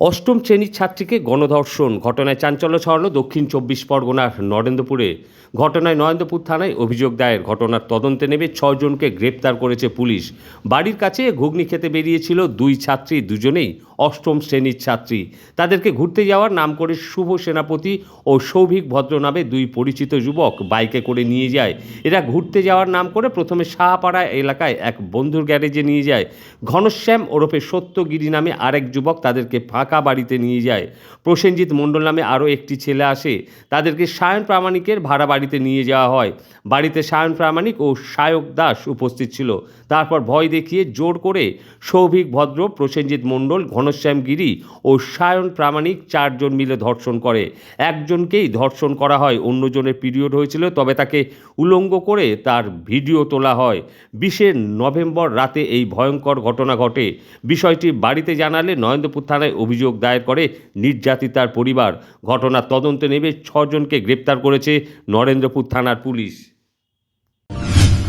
অষ্টম শ্রেণির ছাত্রীকে গণধর্ষণ, ঘটনায় চাঞ্চল্য ছড়ালো দক্ষিণ চব্বিশ পরগনার নরেন্দ্রপুরে। ঘটনায় নরেন্দ্রপুর থানায় অভিযোগ দায়ের, ঘটনার তদন্তে নেমে ছজনকে গ্রেপ্তার করেছে পুলিশ। বাড়ির কাছে ঘুগনি খেতে বেরিয়েছিল দুই ছাত্রী, দুজনেই অষ্টম শ্রেণির ছাত্রী। তাদেরকে ঘুরতে যাওয়ার নাম করে শুভ সেনাপতি ও সৌভিক ভদ্র নামে দুই পরিচিত যুবক বাইকে করে নিয়ে যায়। এরা ঘুরতে যাওয়ার নাম করে প্রথমে শাহপাড়া এলাকায় এক বন্ধুর গ্যারেজে নিয়ে যায়। ঘনশ্যাম ওরফে সত্যগিরি নামে আরেক যুবক তাদেরকে ফাঁকা বাড়িতে নিয়ে যায়। প্রসেনজিৎ মণ্ডল নামে আরও একটি ছেলে আসে। তাদেরকে সায়ন প্রামাণিকের ভাড়া বাড়িতে নিয়ে যাওয়া হয়। বাড়িতে সায়ন প্রামাণিক ও সায়ক দাস উপস্থিত ছিল। তারপর ভয় দেখিয়ে জোর করে সৌভিক ভদ্র, প্রসেনজিৎ মণ্ডল ঘনশ্যাম গিরি ও সায়ন প্রামাণিক চারজন মিলে ধর্ষণ করে। একজনকেই ধর্ষণ করা হয়, অন্যজনের পিরিয়ড হয়েছিল, তবে তাকে উলঙ্গ করে তার ভিডিও তোলা হয়। বিশে নভেম্বর রাতে এই ভয়ঙ্কর ঘটনা ঘটে। বিষয়টি বাড়িতে জানালে নরেন্দ্রপুর থানায় অভিযোগ দায়ের করে নির্যাতিতার পরিবার। ঘটনার তদন্তে নেমে ছজনকে গ্রেপ্তার করেছে নরেন্দ্রপুর থানার পুলিশ।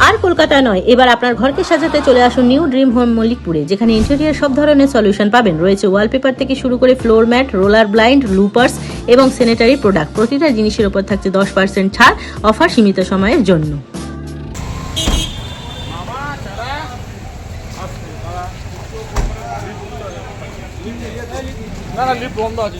আর কলকাতা নয়। এবার আপনার ঘরকে সাজাতে চলে আসুন নিউ ড্রিম হোম মল্লিকপুরে যেখানে ইন্টেরিয়ার সব ধরনের সলিউশন পাবেন। রয়েছে ওয়ালপেপার থেকে শুরু করে ফ্লোর ম্যাট রোলার ব্লাইন্ড লুপার্স এবং স্যানিটারি প্রোডাক্ট প্রতিটা জিনিসের উপর থাকছে দশ পার্সেন্ট ছাড় অফার সীমিত সময়ের জন্য। না না লিফট বন্ধ আছে